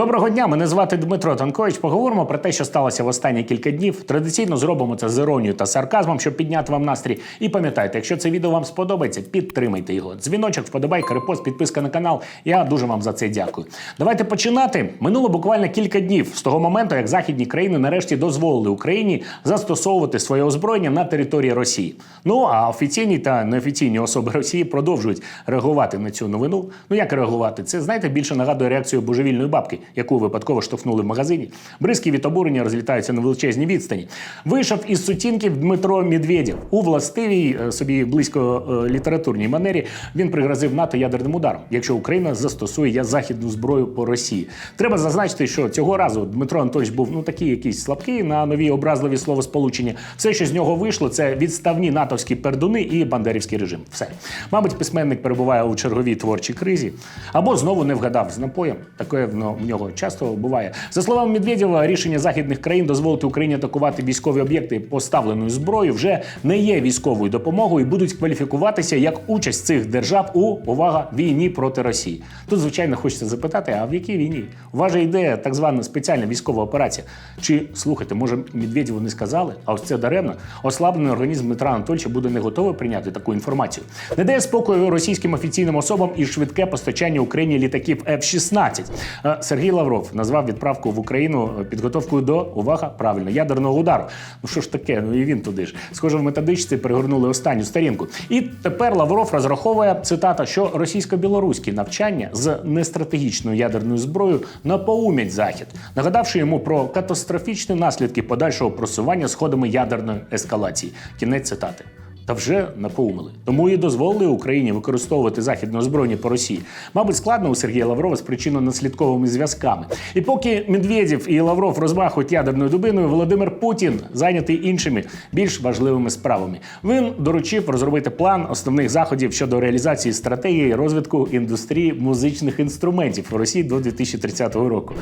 Доброго дня, мене звати Дмитро Танкович. Поговоримо про те, що сталося в останні кілька днів. Традиційно зробимо це з іронією та сарказмом, щоб підняти вам настрій. І пам'ятайте, якщо це відео вам сподобається, підтримайте його. Дзвіночок, вподобайка, репост, підписка на канал. Я дуже вам за це дякую. Давайте починати. Минуло буквально кілька днів з того моменту, як західні країни нарешті дозволили Україні застосовувати своє озброєння на території Росії. Ну а офіційні та неофіційні особи Росії продовжують реагувати на цю новину. Ну як реагувати? Це знаєте більше нагадує реакцію божевільної бабки, яку випадково штовхнули в магазині. Бризки від обурення розлітаються на величезній відстані. Вийшов із сутінків Дмитро Медведєв у властивій е, собі близько е, літературній манері. Він пригрозив НАТО ядерним ударом, якщо Україна застосує західну зброю по Росії. Треба зазначити, що цього разу Дмитро Анатольович був ну такий якийсь слабкий на нові образливі словосполучення. Все, що з нього вийшло, це відставні натовські пердуни і бандерівський режим. Все, мабуть, письменник перебуває у черговій творчій кризі або знову не вгадав з напоєм. Таке в но- в часто буває. За словами Медведєва, рішення західних країн дозволити Україні атакувати військові об'єкти поставленою зброєю вже не є військовою допомогою і будуть кваліфікуватися як участь цих держав у увага війні проти Росії. Тут, звичайно, хочеться запитати: а в якій війні? У йде так звана спеціальна військова операція. Чи слухайте, може Медведєву не сказали? А ось це даремно. Ослаблений організм Дмитра Анатольовича буде не готовий прийняти таку інформацію. Не дає спокою російським офіційним особам і швидке постачання Україні літаків F-16. Е, Сергій Лавров назвав відправку в Україну е, підготовкою до увага правильно ядерного удару. Ну що ж таке? Ну і він туди ж. Схоже, в методичці перегорнули останню сторінку. І тепер Лавров розраховує цитата, що російсько-білоруські навчання з нестратегічною ядерною зброєю напоумять захід, нагадавши йому про катастрофічні наслідки подальшого просування сходами ядерної ескалації. Кінець цитати. Та вже напоумили. Тому і дозволили Україні використовувати західне озброєння по Росії. Мабуть, складно у Сергія Лаврова з причинно-наслідковими зв'язками. І поки Медведєв і Лавров розмахують ядерною дубиною, Володимир Путін зайнятий іншими більш важливими справами. Він доручив розробити план основних заходів щодо реалізації стратегії розвитку індустрії музичних інструментів у Росії до 2030 року.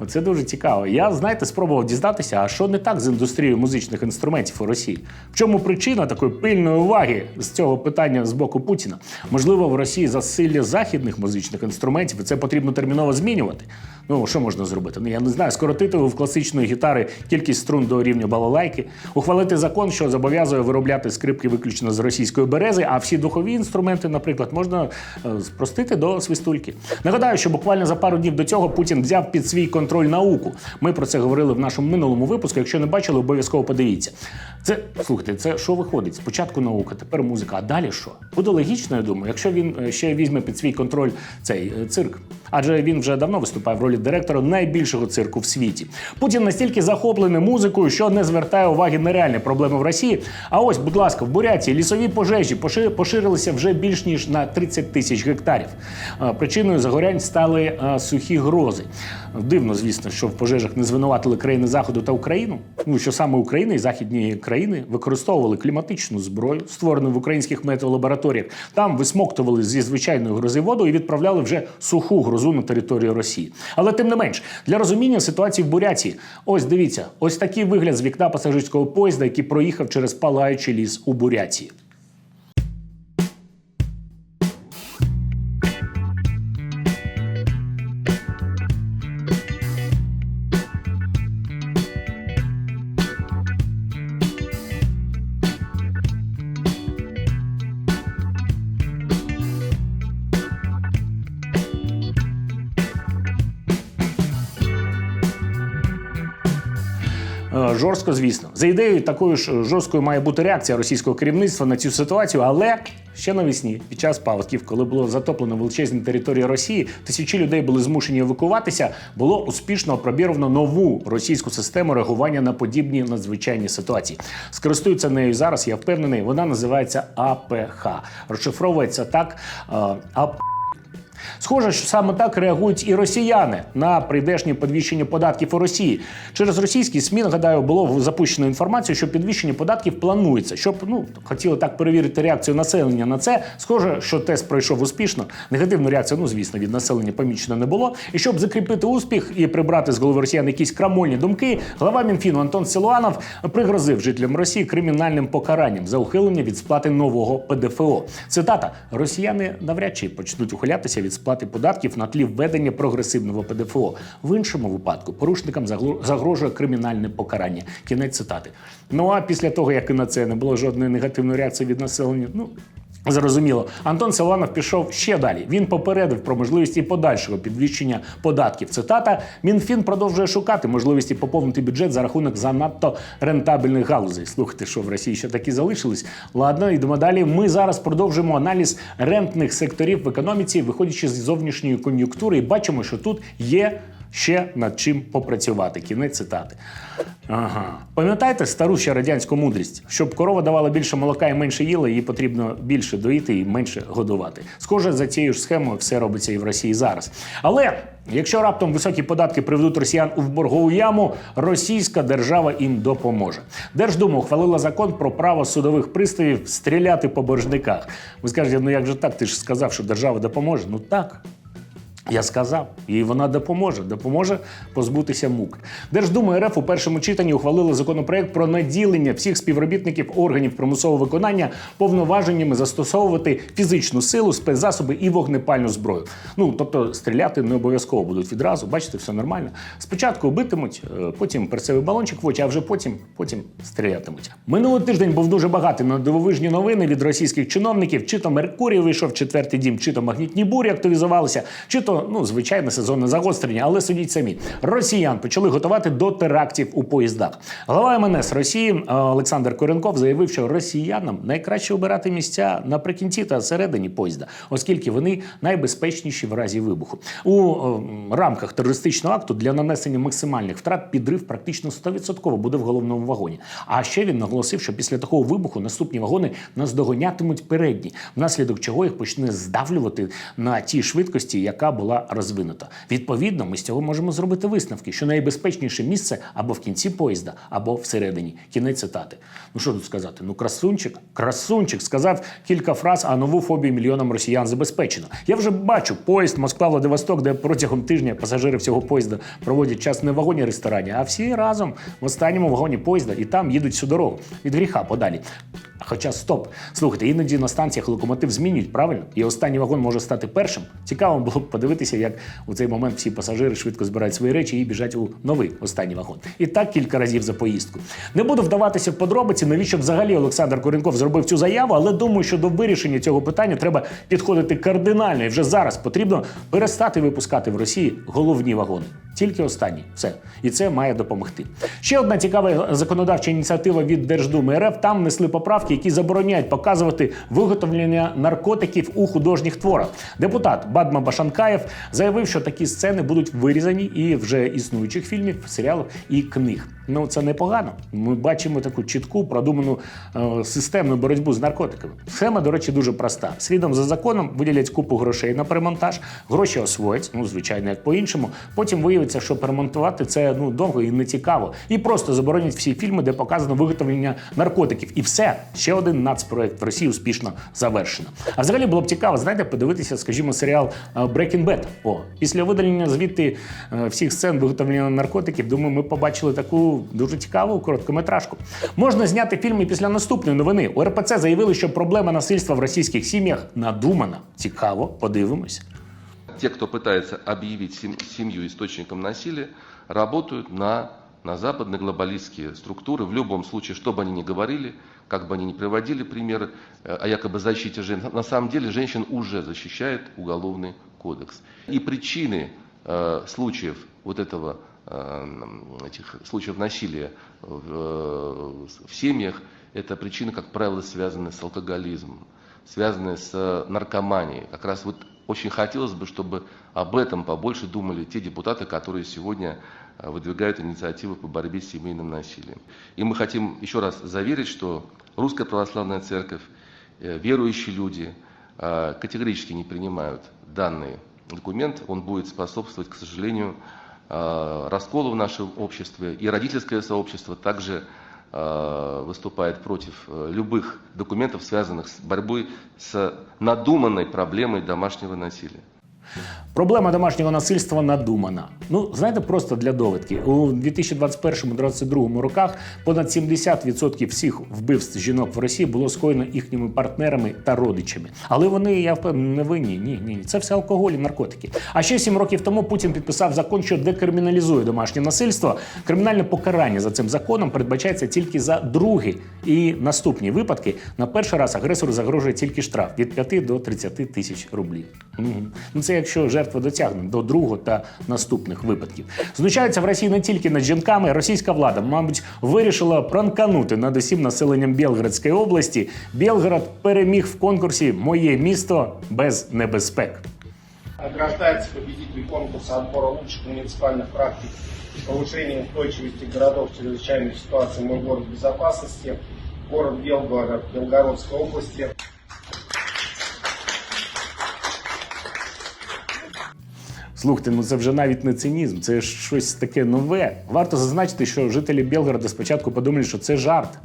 Оце дуже цікаво. Я знаєте, спробував дізнатися, а що не так з індустрією музичних інструментів у Росії? В чому причина такої пильної уваги з цього питання з боку Путіна? Можливо, в Росії засилля західних музичних інструментів, і це потрібно терміново змінювати. Ну що можна зробити? Ну я не знаю, скоротити в класичної гітари кількість струн до рівня балалайки, ухвалити закон, що зобов'язує виробляти скрипки виключно з російської берези, а всі духові інструменти, наприклад, можна е, спростити до свистульки. Нагадаю, що буквально за пару днів до цього Путін взяв під свій контроль науку. Ми про це говорили в нашому минулому випуску. Якщо не бачили, обов'язково подивіться. Це слухайте, це що виходить? Спочатку наука, тепер музика. А далі що? Буде логічно, я думаю, якщо він е, ще візьме під свій контроль цей е, цирк. Адже він вже давно виступає в ролі директора найбільшого цирку в світі. Путін настільки захоплений музикою, що не звертає уваги на реальні проблеми в Росії. А ось, будь ласка, в Бурятії лісові пожежі поширилися вже більш ніж на 30 тисяч гектарів. Е, Причиною загорянь стали е, сухі грози. Дивно, звісно, що в пожежах не звинуватили країни Заходу та Україну. Ну що саме Україна і західні країни використовували кліматичну зброю, створену в українських метеолабораторіях. Там висмоктували зі звичайної грози воду і відправляли вже суху грозу на територію Росії. Але тим не менш, для розуміння ситуації в Буряції, ось дивіться, ось такий вигляд з вікна пасажирського поїзда, який проїхав через палаючий ліс у Бурятії. Жорстко, звісно. За ідеєю, такою ж жорсткою має бути реакція російського керівництва на цю ситуацію, але ще навесні, під час паводків, коли було затоплено величезні території Росії, тисячі людей були змушені евакуватися, було успішно опробіровано нову російську систему реагування на подібні надзвичайні ситуації. Скористуються нею зараз, я впевнений. Вона називається АПХ. Розшифровується так. е, АП. Схоже, що саме так реагують і росіяни на прийдешнє підвищення податків у Росії. Через російські СМІ, нагадаю, було запущено інформацію, що підвищення податків планується. Щоб ну хотіли так перевірити реакцію населення на це. Схоже, що тест пройшов успішно. Негативну реакцію, ну звісно, від населення помічено не було. І щоб закріпити успіх і прибрати з голови росіян якісь крамольні думки, глава Мінфіну Антон Силуанов пригрозив жителям Росії кримінальним покаранням за ухилення від сплати нового ПДФО. Цитата: Росіяни навряд чи почнуть ухилятися від від сплати податків на тлі введення прогресивного ПДФО. В іншому випадку порушникам загрожує кримінальне покарання. Кінець цитати. Ну а після того, як і на це не було жодної негативної реакції від населення, ну Зрозуміло, Антон Силанов пішов ще далі. Він попередив про можливості подальшого підвищення податків. Цитата: Мінфін продовжує шукати можливості поповнити бюджет за рахунок занадто рентабельних галузей. Слухайте, що в Росії ще такі залишились. Ладно, йдемо далі. Ми зараз продовжуємо аналіз рентних секторів в економіці, виходячи з зовнішньої кон'юнктури, і бачимо, що тут є. Ще над чим попрацювати. Кінець цитати. Ага. Пам'ятаєте стару ще радянську мудрість? Щоб корова давала більше молока і менше їла, її потрібно більше доїти і менше годувати. Схоже, за цією ж схемою все робиться і в Росії зараз. Але якщо раптом високі податки приведуть росіян у боргову яму, російська держава їм допоможе. Держдума ухвалила закон про право судових приставів стріляти по боржниках. Ви скажете, ну як же так? Ти ж сказав, що держава допоможе. Ну так. Я сказав, і вона допоможе, допоможе позбутися мук. Держдума РФ у першому читанні ухвалила законопроект про наділення всіх співробітників органів примусового виконання повноваженнями застосовувати фізичну силу, спецзасоби і вогнепальну зброю. Ну тобто стріляти не обов'язково будуть відразу. Бачите, все нормально. Спочатку битимуть, е, потім перцевий балончик в очі, а вже потім, потім стрілятимуть. Минулий тиждень був дуже багатий на дивовижні новини від російських чиновників. Чи то Меркурій вийшов четвертий дім, чи то магнітні бурі активізувалися, чи то ну звичайне сезонне загострення. Але судіть самі, росіян почали готувати до терактів у поїздах. Глава МНС Росії е, Олександр Коренков заявив, що росіянам найкраще обирати місця наприкінці та всередині поїзда, оскільки вони найбезпечніші в разі вибуху. У е, рамках терористичного акту для нанесення максимальних втрат підрив практично 100% буде в головному вагоні. А ще він наголосив, що після такого вибуху наступні вагони наздоганятимуть передні, внаслідок чого їх почне здавлювати на тій швидкості, яка була розвинута. Відповідно, ми з цього можемо зробити висновки, що найбезпечніше місце або в кінці поїзда, або всередині. Кінець цитати. Ну що тут сказати? Ну, красунчик, красунчик сказав кілька фраз, а нову фобію мільйонам росіян забезпечено. Я вже бачу поїзд Москва-Владивосток, де протягом тижня пасажири всього поїзда проводять час не в вагоні ресторані, а всі разом в останньому вагоні поїзда і там їдуть всю дорогу від гріха подалі. Хоча стоп, слухайте, іноді на станціях локомотив змінюють правильно, і останній вагон може стати першим. Цікаво було б подивитися, як у цей момент всі пасажири швидко збирають свої речі і біжать у новий останній вагон. І так кілька разів за поїздку. Не буду вдаватися в подробиці, навіщо взагалі Олександр Коренков зробив цю заяву, але думаю, що до вирішення цього питання треба підходити кардинально. І вже зараз потрібно перестати випускати в Росії головні вагони. Тільки останні, все. І це має допомогти. Ще одна цікава законодавча ініціатива від Держдуми РФ. Там несли поправки, які забороняють показувати виготовлення наркотиків у художніх творах. Депутат Бадма Башанкаєв заявив, що такі сцени будуть вирізані і вже існуючих фільмів, серіалів і книг. Ну це непогано. Ми бачимо таку чітку продуману е, системну боротьбу з наркотиками. Схема, до речі, дуже проста. Слідом за законом виділять купу грошей на перемонтаж, гроші освоять, ну звичайно, як по-іншому. Потім виявиться, що перемонтувати це ну довго і не цікаво. І просто заборонять всі фільми, де показано виготовлення наркотиків. І все ще один нацпроект в Росії успішно завершено. А взагалі було б цікаво, знаєте, подивитися, скажімо, серіал е, Breaking Bad. О, після видалення звідти е, всіх сцен виготовлення наркотиків, думаю, ми побачили таку дуже цікаву короткометражку. Можна зняти фільм і після наступної новини. У РПЦ заявили, що проблема насильства в російських сім'ях надумана. Цікаво, подивимось. Те, кто пытается объявить сем- семью источником насилия, работают на, на западные глобалистские структуры. В любом случае, что бы они ни говорили, как бы они ни приводили примеры э, о якобы защите женщин, на самом деле женщин уже защищает Уголовный кодекс. И причины э, случаев вот этого э, этих случаев насилия в, э, в семьях, это причины, как правило, связаны с алкоголизмом, связанные с э, наркоманией. Как раз вот очень хотелось бы, чтобы об этом побольше думали те депутаты, которые сегодня э, выдвигают инициативы по борьбе с семейным насилием. И мы хотим еще раз заверить, что Русская Православная Церковь, э, верующие люди э, категорически не принимают данный документ. Он будет способствовать, к сожалению, э, расколу в нашем обществе. И родительское сообщество также э, выступает против э, любых документов, связанных с борьбой с надуманной проблемой домашнего насилия. Проблема домашнього насильства надумана. Ну, знаєте, просто для довідки. У 2021-2022 роках понад 70% всіх вбивств жінок в Росії було скоєно їхніми партнерами та родичами. Але вони, я впевнений, не винні. Ні, ні, ні. Це все алкоголь і наркотики. А ще 7 років тому Путін підписав закон, що декриміналізує домашнє насильство. Кримінальне покарання за цим законом передбачається тільки за другі і наступні випадки. На перший раз агресору загрожує тільки штраф від 5 до 30 тисяч рублів. Ну це якщо жертва дотягне до другого та наступних випадків. Знущаються в Росії не тільки над жінками. Російська влада, мабуть, вирішила пранканути над усім населенням Білградської області. Білград переміг в конкурсі Моє місто без небезпек. Награждается победитель конкурса отбора лучших муниципальных практик повышения устойчивости городов в чрезвычайной ситуации «Мой город безопасности», город Белгород Белгородской области. Слухайте, ну це вже навіть не цинізм, це щось таке нове. Варто зазначити, що жителі Білгорода спочатку подумали, що це жарт.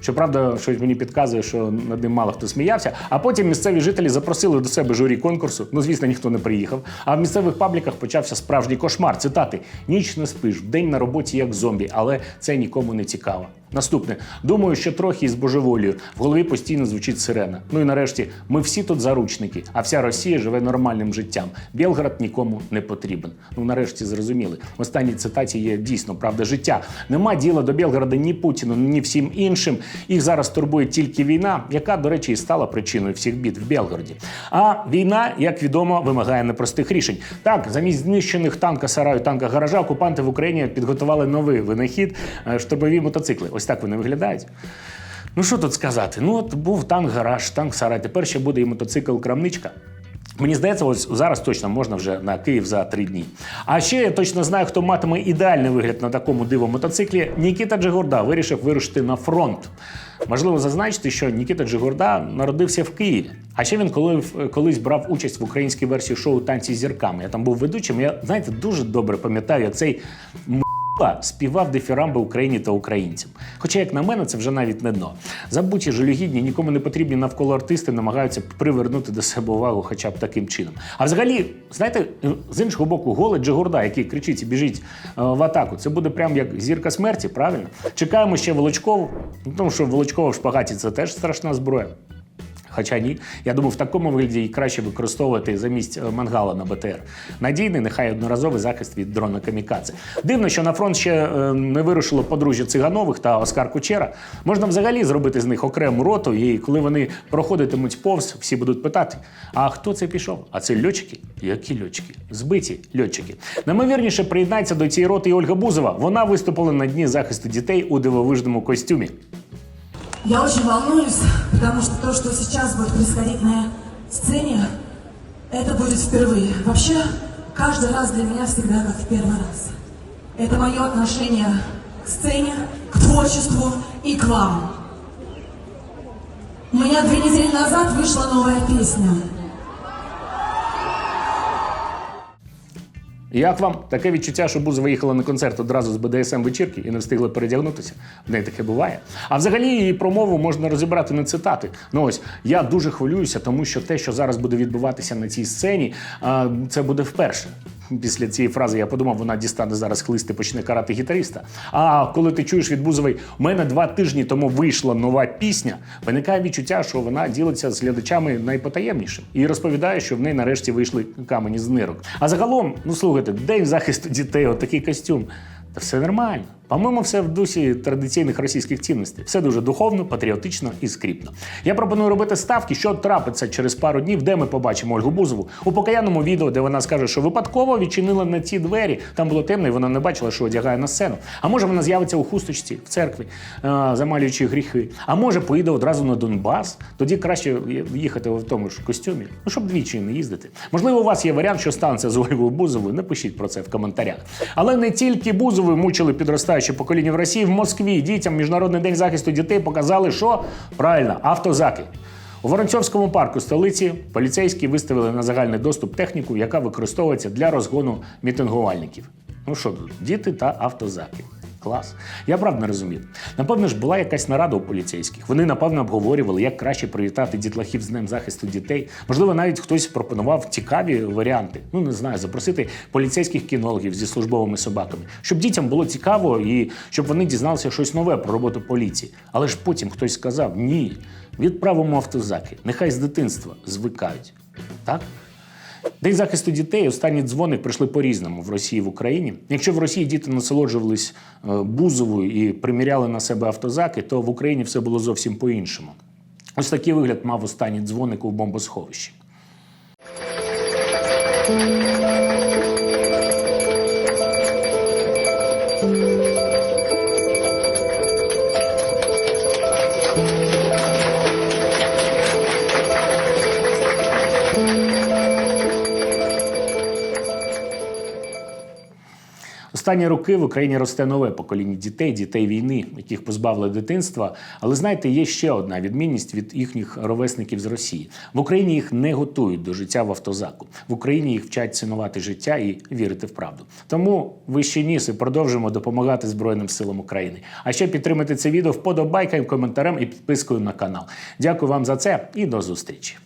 Щоправда, щось мені підказує, що над ним мало хто сміявся. А потім місцеві жителі запросили до себе журі конкурсу. Ну, звісно, ніхто не приїхав. А в місцевих пабліках почався справжній кошмар. Цитати: ніч не спиш, день на роботі як зомбі, але це нікому не цікаво. Наступне, думаю, що трохи із божеволію. В голові постійно звучить сирена. Ну і нарешті, ми всі тут заручники, а вся Росія живе нормальним життям. Білград нікому не потрібен. Ну нарешті зрозуміли. В останній цитаті є дійсно правда життя. Нема діла до Білграда ні Путіну, ні всім іншим. Їх зараз турбує тільки війна, яка, до речі, і стала причиною всіх бід в Білгороді. А війна, як відомо, вимагає непростих рішень. Так, замість знищених танка сараю, танка гаража, окупанти в Україні підготували новий винахід е, штурмові мотоцикли. Ось так вони виглядають. Ну що тут сказати? Ну от був танк гараж, танк сарай. Тепер ще буде і мотоцикл крамничка. Мені здається, ось зараз точно можна вже на Київ за три дні. А ще я точно знаю, хто матиме ідеальний вигляд на такому диво мотоциклі. Нікіта Джигурда вирішив вирушити на фронт. Важливо зазначити, що Нікіта Джигурда народився в Києві. А ще він коли, колись брав участь в українській версії шоу Танці з зірками. Я там був ведучим. Я знаєте, дуже добре пам'ятаю, цей співав дифірамби Україні та українцям. Хоча, як на мене, це вже навіть не дно. Забуті жалюгідні, нікому не потрібні навколо артисти намагаються привернути до себе увагу хоча б таким чином. А взагалі, знаєте, з іншого боку, голий Джигурда, який кричить і біжить е, в атаку, це буде прям як зірка смерті, правильно? Чекаємо ще Волочкову, ну, тому що Волочкова в шпагаті це теж страшна зброя. Хоча ні, я думаю, в такому вигляді її краще використовувати замість е, мангала на БТР. Надійний, нехай одноразовий захист від дрона камікадзе. Дивно, що на фронт ще е, не вирушило подружжя Циганових та Оскар Кучера. Можна взагалі зробити з них окрему роту, і коли вони проходитимуть повз, всі будуть питати: а хто це пішов? А це льотчики? Які льотчики? Збиті льотчики. Наймовірніше приєднається до цієї роти і Ольга Бузова. Вона виступила на дні захисту дітей у дивовижному костюмі. Я очень волнуюсь, потому что то, что сейчас будет происходить на сцене, это будет впервые. Вообще, каждый раз для меня всегда как в первый раз. Это мое отношение к сцене, к творчеству и к вам. У меня две недели назад вышла новая песня. Як вам таке відчуття, що Буза виїхала на концерт одразу з БДСМ вечірки і не встигла передягнутися? В неї таке буває. А взагалі її промову можна розібрати на цитати. Ну ось я дуже хвилююся, тому що те, що зараз буде відбуватися на цій сцені, це буде вперше. Після цієї фрази я подумав, вона дістане зараз хлисти, почне карати гітариста. А коли ти чуєш від Бузової, у мене два тижні тому вийшла нова пісня, виникає відчуття, що вона ділиться з глядачами найпотаємнішим і розповідає, що в неї нарешті вийшли камені з нирок. А загалом, ну слухайте, день захисту дітей, отакий костюм. Та все нормально. По-моєму, все в дусі традиційних російських цінностей. Все дуже духовно, патріотично і скріпно. Я пропоную робити ставки, що трапиться через пару днів, де ми побачимо Ольгу Бузову у покаянному відео, де вона скаже, що випадково відчинила на ці двері. Там було темно, і вона не бачила, що одягає на сцену. А може вона з'явиться у хусточці в церкві, е, замалюючи гріхи. А може поїде одразу на Донбас. Тоді краще їхати в тому ж костюмі. Ну щоб двічі не їздити. Можливо, у вас є варіант, що станеться з Ольгою Бузовою. Напишіть про це в коментарях. Але не тільки Бузовою мучили підростаючі покоління в Росії в Москві. Дітям Міжнародний день захисту дітей показали, що правильно автозаки. У Воронцовському парку столиці поліцейські виставили на загальний доступ техніку, яка використовується для розгону мітингувальників. Ну що діти та автозаки. Клас. Я правда не розумів. Напевно ж, була якась нарада у поліцейських. Вони, напевно, обговорювали, як краще привітати дітлахів з Днем захисту дітей. Можливо, навіть хтось пропонував цікаві варіанти. Ну, не знаю, запросити поліцейських кінологів зі службовими собаками, щоб дітям було цікаво і щоб вони дізналися щось нове про роботу поліції. Але ж потім хтось сказав: ні, відправимо автозаки, нехай з дитинства звикають. Так? День захисту дітей останні дзвони прийшли по-різному в Росії в Україні. Якщо в Росії діти насолоджувались е, бузовою і приміряли на себе автозаки, то в Україні все було зовсім по-іншому. Ось такий вигляд мав останній дзвоник у бомбосховищі. Останні роки в Україні росте нове покоління дітей, дітей війни, яких позбавили дитинства. Але знаєте, є ще одна відмінність від їхніх ровесників з Росії. В Україні їх не готують до життя в автозаку. В Україні їх вчать цінувати життя і вірити в правду. Тому вищі ніс і продовжуємо допомагати Збройним силам України. А ще підтримайте це відео вподобайкою, коментарем і підпискою на канал. Дякую вам за це і до зустрічі.